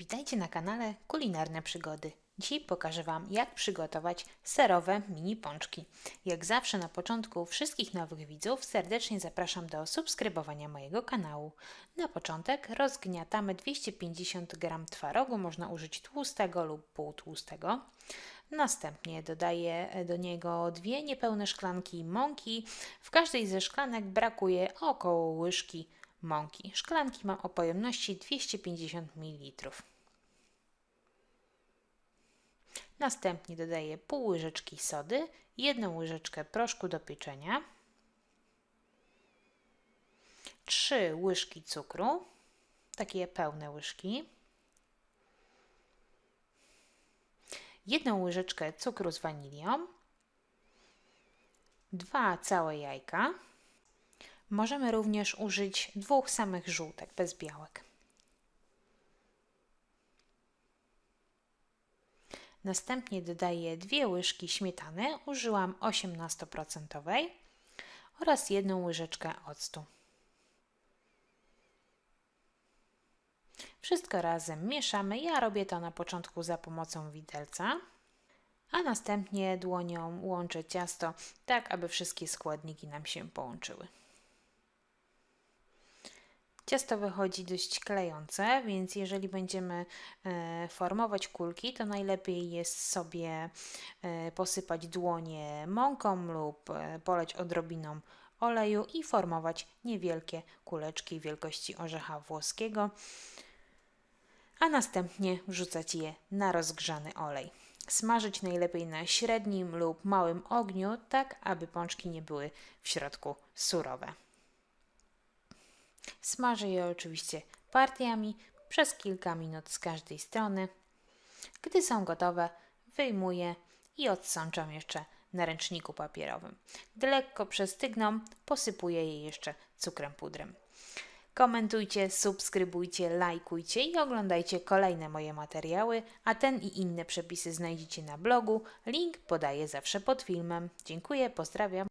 Witajcie na kanale Kulinarne Przygody. Dzisiaj pokażę Wam, jak przygotować serowe mini pączki. Jak zawsze na początku wszystkich nowych widzów serdecznie zapraszam do subskrybowania mojego kanału. Na początek rozgniatamy 250 g twarogu, można użyć tłustego lub półtłustego. Następnie dodaję do niego dwie niepełne szklanki mąki. W każdej ze szklanek brakuje około łyżki mąki. Szklanki mam o pojemności 250 ml. Następnie dodaję pół łyżeczki sody, jedną łyżeczkę proszku do pieczenia, 3 łyżki cukru, takie pełne łyżki, jedną łyżeczkę cukru z wanilią, dwa całe jajka. Możemy również użyć dwóch samych żółtek bez białek. Następnie dodaję dwie łyżki śmietany, użyłam 18% oraz jedną łyżeczkę octu. Wszystko razem mieszamy. Ja robię to na początku za pomocą widelca, a następnie dłonią łączę ciasto tak, aby wszystkie składniki nam się połączyły. Ciasto wychodzi dość klejące, więc jeżeli będziemy e, formować kulki, to najlepiej jest sobie e, posypać dłonie mąką lub e, poleć odrobiną oleju i formować niewielkie kuleczki wielkości orzecha włoskiego, a następnie wrzucać je na rozgrzany olej. Smażyć najlepiej na średnim lub małym ogniu, tak aby pączki nie były w środku surowe. Smażę je oczywiście partiami przez kilka minut z każdej strony. Gdy są gotowe, wyjmuję i odsączam jeszcze na ręczniku papierowym. Gdy lekko przestygną, posypuję je jeszcze cukrem pudrem. Komentujcie, subskrybujcie, lajkujcie i oglądajcie kolejne moje materiały, a ten i inne przepisy znajdziecie na blogu. Link podaję zawsze pod filmem. Dziękuję, pozdrawiam.